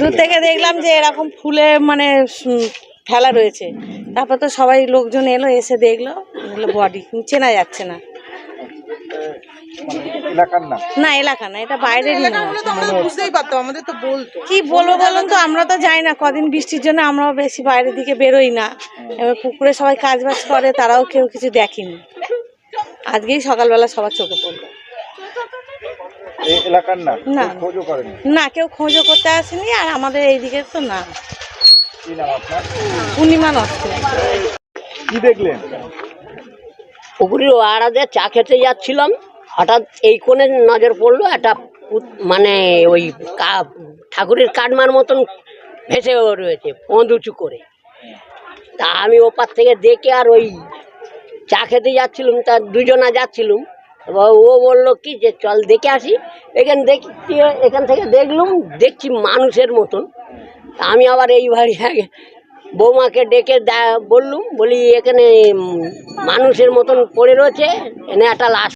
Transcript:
দূর থেকে দেখলাম যে এরকম ফুলে মানে ফেলা রয়েছে। তারপর তো সবাই লোকজন এলো এসে দেখল। বডি চেনা যাচ্ছে না। না এলাকা না এটা বাইরের এলাকা হলে বুঝতেই পারতাম আমাদের তো বলতো। কি বলব বলুন তো আমরা তো যাই না কদিন বৃষ্টির জন্য আমরাও বেশি বাইরের দিকে বেরোই না। এবার পুকুরে সবাই কাজ বাজ করে তারাও কেউ কিছু দেখেনি। আজকেই সকালবেলা সবার চোখে পড়ল। এই এলাকার না? না। কেউ খোঁজও করেনি? না কেউ খোঁজও করতে আসেনি আর আমাদের এইদিকে তো না। কি নাম আপনার? পূর্ণিমা নষ্ট কি দেখলেন? পুকুরের চা খেতে যাচ্ছিলাম। হঠাৎ এই কোণে নজর পড়ল একটা মানে ওই কা- ঠাকুরের কাটমার মতন ভেসে রয়েছে পঁদ উঁচু করে। তা আমি ওপার থেকে দেখে আর ওই চা খেতে যাচ্ছিলাম তা দুজনা যাচ্ছিলাম। এবার ও বলল, কি যে, চল দেখে আসি। এখান দেখি, এখান থেকে দেখলুম, দেখছি মানুষের মতন। আমি আবার এই বাড়ি আগে বৌমাকে ডেকে বললুম, বলি, এখানে মানুষের মতন পড়ে রয়েছে, এনে একটা লাশ